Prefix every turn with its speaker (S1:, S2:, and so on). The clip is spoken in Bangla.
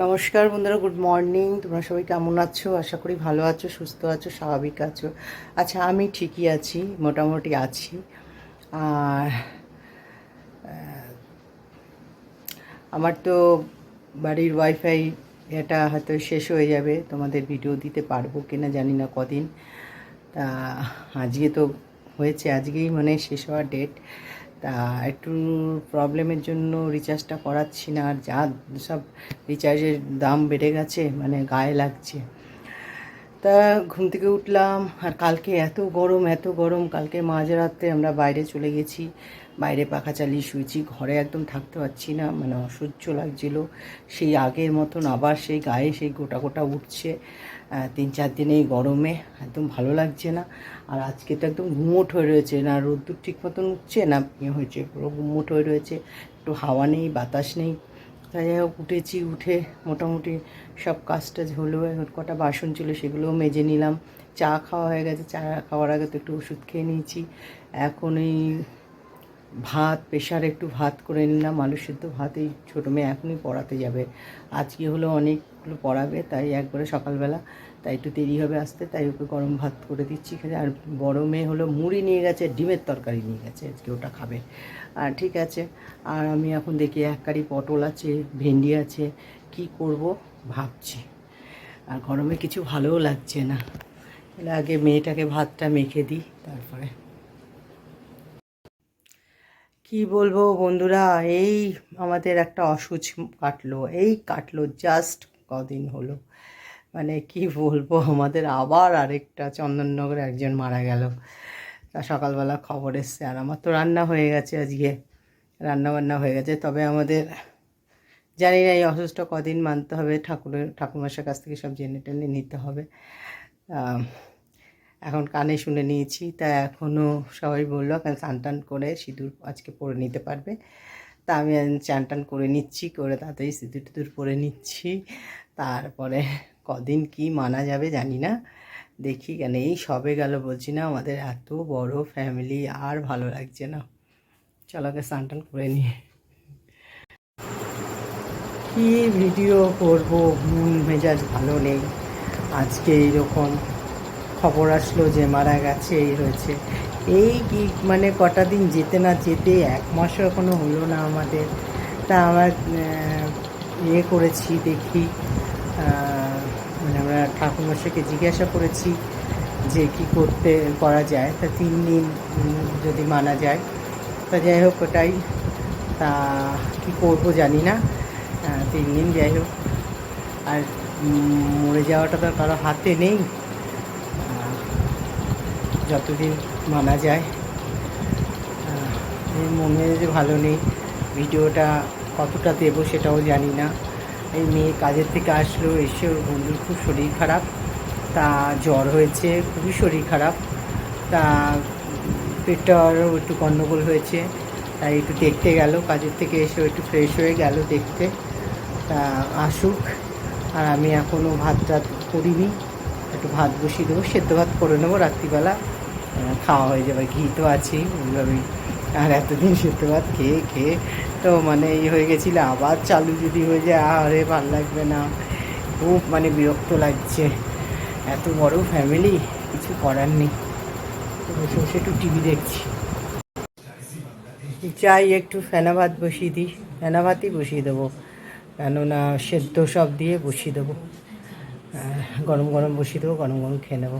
S1: নমস্কার বন্ধুরা, গুড মর্নিং। তোমরা সবাই কেমন আছো? আশা করি ভালো আছো, সুস্থ আছো, স্বাভাবিক আছো। আচ্ছা আমি ঠিকই আছি, মোটামুটি আছি। আর আমার তো বাড়ির ওয়াইফাই এটা হয়তো শেষ হয়ে যাবে, তোমাদের ভিডিও দিতে পারব কিনা জানি না কদিন। তা, আজকে তো হয়েছে, আজকেই মানে শেষ হওয়ার ডেট তা একটু প্রবলেমের জন্য রিচার্জটা করাচ্ছি না আর যা সব রিচার্জের দাম বেড়ে গেছে মানে গায়ে লাগছে। তা ঘুম থেকে উঠলাম, আর কালকে এত গরম এত গরম, কালকে মাঝরাতে আমরা বাইরে চলে গেছি। বাইরে পাখা চালিয়ে শুয়েছি, ঘরে একদম থাকতে পারছি না মানে অসহ্য লাগছিল। সেই আগের মতন আবার সেই গায়ে সেই গোটা গোটা উঠছে। তিন চার দিনে এই গরমে একদম ভালো লাগছে না। আর আজকে তো একদম ঘুমোট হয়ে রয়েছে, না রোদ্দুর ঠিক মতন উঠছে, না ইয়ে হয়েছে, পুরো ঘুমোট হয়ে রয়েছে। একটু হাওয়া নেই, বাতাস নেই। তাই যাই হোক, উঠেছি, উঠে মোটামুটি সব কাজ টাজ হলো কটা বাসন ছিল সেগুলোও মেজে নিলাম। চা খাওয়া হয়ে গেছে, চা খাওয়ার আগে তো একটু ওষুধ খেয়ে নিয়েছি। এখন এই ভাত, প্রেশারে একটু ভাত করে নিলাম আলু সিদ্ধ ভাত, এই ছোটো মেয়ে এখনই পড়াতে যাবে। আজকে হলো অনেকগুলো পড়াবে, তাই একবারে সকালবেলা, তাই একটু দেরি হবে আসতে, তাই ওকে গরম ভাত করে দিচ্ছি এখানে। আর বড় মেয়ে হলো মুড়ি নিয়ে গেছে, ডিমের তরকারি নিয়ে গেছে, আজকে ওটা খাবে। আর ঠিক আছে, আর আমি এখন দেখি এক কারি পটল আছে, ভেন্ডি আছে, কি করব ভাবছি। আর গরমে কিছু ভালোও লাগছে না। আগে মেয়েটাকে ভাতটা মেখে দিই, তারপরে। কি বলব বন্ধুরা? এই আমাদের একটা অসুচ কাটলো। এই কাটলো জাস্ট কদিন হলো। মানে কি বলব? আমাদের আবার আরেকটা চন্দননগরে একজন মারা গেল। তা সকালবেলা খবর এসছে আর আমার তো রান্না হয়ে গেছে আজকে। রান্না বান্না হয়ে গেছে। তবে আমাদের জানি না এই অসুস্থ কদিন মানতে হবে। ঠাকুরের ঠাকুরমাশার কাছ থেকে সব জেনে টেনে নিতে হবে। এখন কানে শুনে নিয়েছি, তা এখনও সবাই বলল এখন স্নান টান করে সিঁদুর আজকে পরে নিতে পারবে। তা আমি চান টান করে নিচ্ছি, করে তাড়াতাড়ি সিঁদুর টিঁদুর পরে নিচ্ছি। তারপরে কদিন কি মানা যাবে জানি না, দেখি কেন এই সবে গেল বলছি না, আমাদের এত বড় ফ্যামিলি আর ভালো লাগছে না। চলো আগে স্নান টান করে নিয়ে কি ভিডিও করব, মন মেজাজ ভালো নেই, আজকে এইরকম। খবর আসলো যে মারা গেছে, এই হয়েছে। এই কি মানে কটা দিন যেতে না যেতে এক মাসও এখনও হলো না আমাদের। তা আমার ইয়ে করেছি, দেখি মানে আমরা ঠাকুরমশাইকে জিজ্ঞাসা করেছি যে কি করতে করা যায়। তা তিন দিন যদি মানা যায়। তা যাই হোক ওটাই। তা কী করব জানি না। তিন দিন যাই হোক। আর মরে যাওয়াটা তো কারও হাতে নেই। যতদিন মানা যায়। মনে যে ভালো নেই, ভিডিওটা কতটা দেবো সেটাও জানি না। এই মেয়ে কাজের থেকে আসলো, এসে ওর বন্ধুর খুব শরীর খারাপ। তা জ্বর হয়েছে, খুবই শরীর খারাপ। তা পেটটারও একটু গণ্ডগোল হয়েছে, তাই একটু দেখতে গেল, কাজের থেকে এসে একটু ফ্রেশ হয়ে গেল দেখতে। তা আসুক, আর আমি এখনও ভাত টাত করিনি। একটু ভাত বসিয়ে দেবো, সেদ্ধ ভাত করে নেব, রাত্রিবেলা খাওয়া হয়ে যাবে। ঘি তো আছেই ওইভাবেই আর এতদিন সেদ্ধ ভাত খেয়ে খেয়ে তো মানে এই হয়ে গেছিল। আবার চালু যদি হয়ে যায় আরে ভালো লাগবে না। খুব মানে বিরক্ত লাগছে। এত বড় ফ্যামিলি কিছু করার নেই। বসে বসে একটু টিভি দেখছি। চাই একটু ফেনা ভাত বসিয়ে দিই, ফেনা ভাতই বসিয়ে দেবো। কেননা সেদ্ধ সব দিয়ে বসিয়ে দেবো। গরম গরম বসিয়ে দেবো গরম গরম খেয়ে নেব।